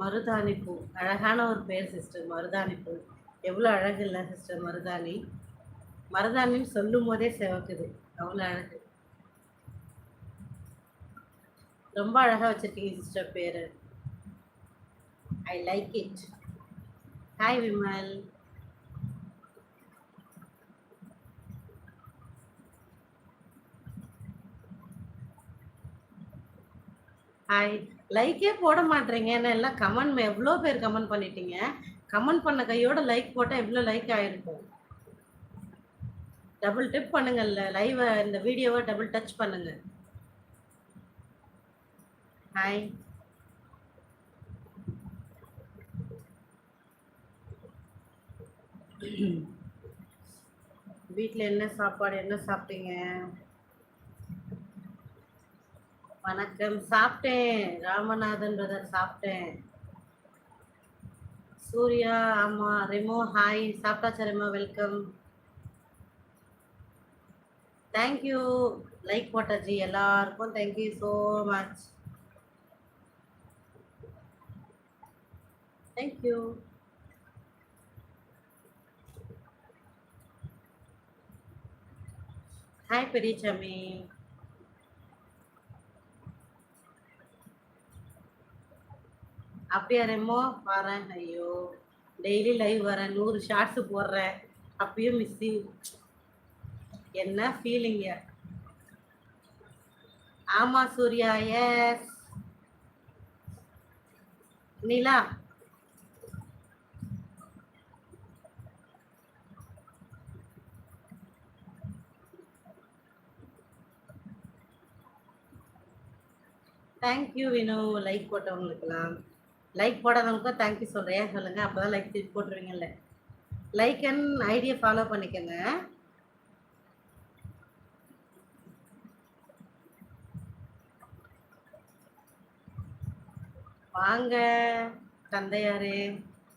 மருதாணி பூ அழகான ஒரு பேர் சிஸ்டர் மருதாணி பூ எவ்வளோ அழகு இல்லை சிஸ்டர் மருதாணி. மருதாணின்னு சொல்லும் போதே சிவக்குது. அவ்வளோ அழகு. ரொம்ப அழகாக வச்சுருக்கீங்க சிஸ்டர் பேர். I like it hi Vimal. Hi லைக்கே போட மாட்டேறீங்க. எல்லாம் கமெண்ட் எவ்வளோ பேர் கமெண்ட் பண்ணிட்டீங்க? கமெண்ட் பண்ண கையோட லைக் போட்டால் எவ்வளோ லைக் ஆகிருக்கும் டபுள் டிப் பண்ணுங்கள்ல. லைவை இந்த வீடியோவை டபுள் டச் பண்ணுங்க. ஹாய் வீட்டில் என்ன சாப்பாடு என்ன சாப்பிட்டீங்க? வணக்கம். சாப்பிட்டேன். ராமநாதன் பிரதர் சாப்பிட்டேன். சூர்யா ஆமா ரெமோ ஹாய் சாப்பிட்டாச்சா ரெமோ? வெல்கம் தேங்க்யூ லைக் போட்டாச்சு. எல்லாருக்கும் thank you so much thank you hi Periyasamy. அப்படியா ரெமோ வரேன் ஐயோ டெய்லி லைவ் வரேன். நூறு ஷார்ட்ஸ் போடுறேன். அப்பயும் மிஸ்ஸிங் என்ன ஃபீலிங்க ஆமா Surya. Yes Nila. Thank you Vinu. Like போட்டவங்களுக்கெல்லாம். Like போடாதவங்க தேங்க்யூ சொல்கிறேன் ஏன் சொல்லுங்கள் அப்போ தான் லைக் திருப்பி போட்டுருவீங்கல்ல. லைக் அண்ட் ஐடியை ஃபாலோ பண்ணிக்கோங்க. வாங்க தந்தையாரே.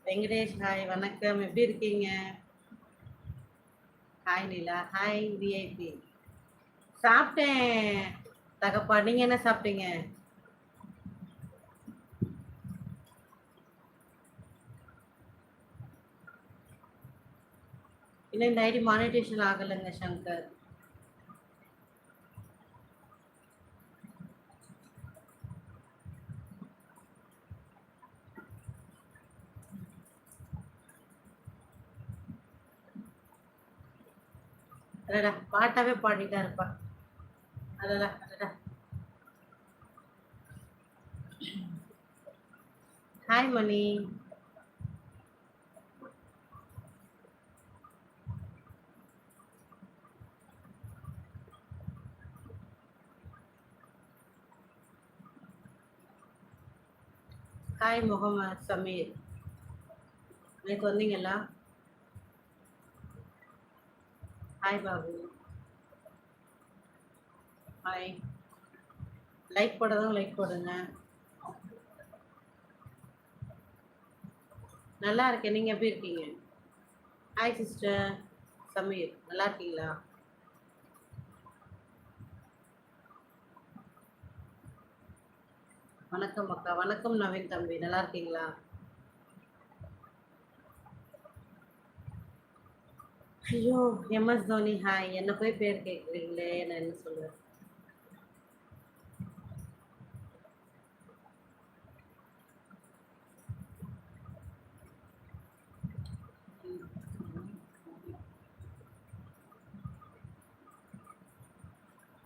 வெங்கடேஷ் ஹாய் வணக்கம். எப்படி இருக்கீங்க? ஹாய் நிலா. ஹாய் விஐபி சாப்பிட்டேன். தகப்பா நீங்கள் என்ன சாப்பிட்டீங்க? இன்னும் இந்த ஐடி மானிட்டேஷன் ஆகலைங்க சங்கர். அடடா பாட்டாவே பாடிட்டா இருப்பா. அடடா அடடா. ஹாய் மணி. ஹாய் முகமது சமீர் நேற்று வந்தீங்களா? ஹாய் பாபு ஹாய் லைக் போடுறதும் லைக் போடுங்க. நல்லா இருக்கேன். நீங்கள் எப்படி இருக்கீங்க? ஹாய் சிஸ்டர் சமீர் நல்லா இருக்கீங்களா? வணக்கம் அக்கா. வணக்கம் நவீன் தம்பி. நல்லா இருக்கீங்களா? ஐயோ. எம்எஸ் தோனி ஹாய் என்ன போய் பேர் கேட்குறீங்களே நான் என்ன சொல்லுவேன்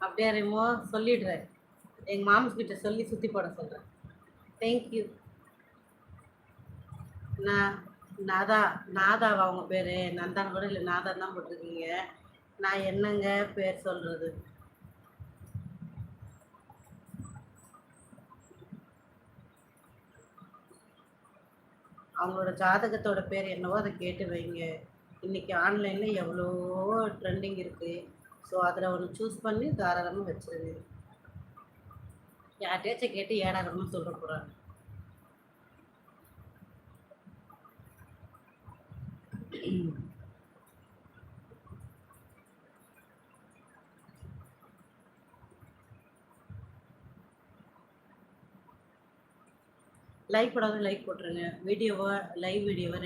அப்படியே ரெமோ? சொல்லிடுறேன். எங்கள் மாம்ஸ் கிட்ட சொல்லி சுற்றி போட சொல்கிறேன் தேங்க்யூ நான் நாதா நாதாவா அவங்க பேர். நந்தான் கூட இல்லை நாதான் தான் போட்டிருக்கீங்க. நான் என்னங்க பேர் சொல்கிறது அவங்களோட ஜாதகத்தோட பேர் என்னவோ அதை கேட்டு வைங்க. இன்றைக்கி ஆன்லைனில் எவ்வளோ ட்ரெண்டிங் இருக்குது ஸோ அதில் ஒன்று சூஸ் பண்ணி தாராளமாக வச்சிருங்க. யார்கிட்டயாச்சும் கேட்டு ஏடாகணும்னு சொல்ல போகிறாங்க லைக் போடாத லைக் போட்டுருங்க. வீடியோவை லைவ் வீடியோவை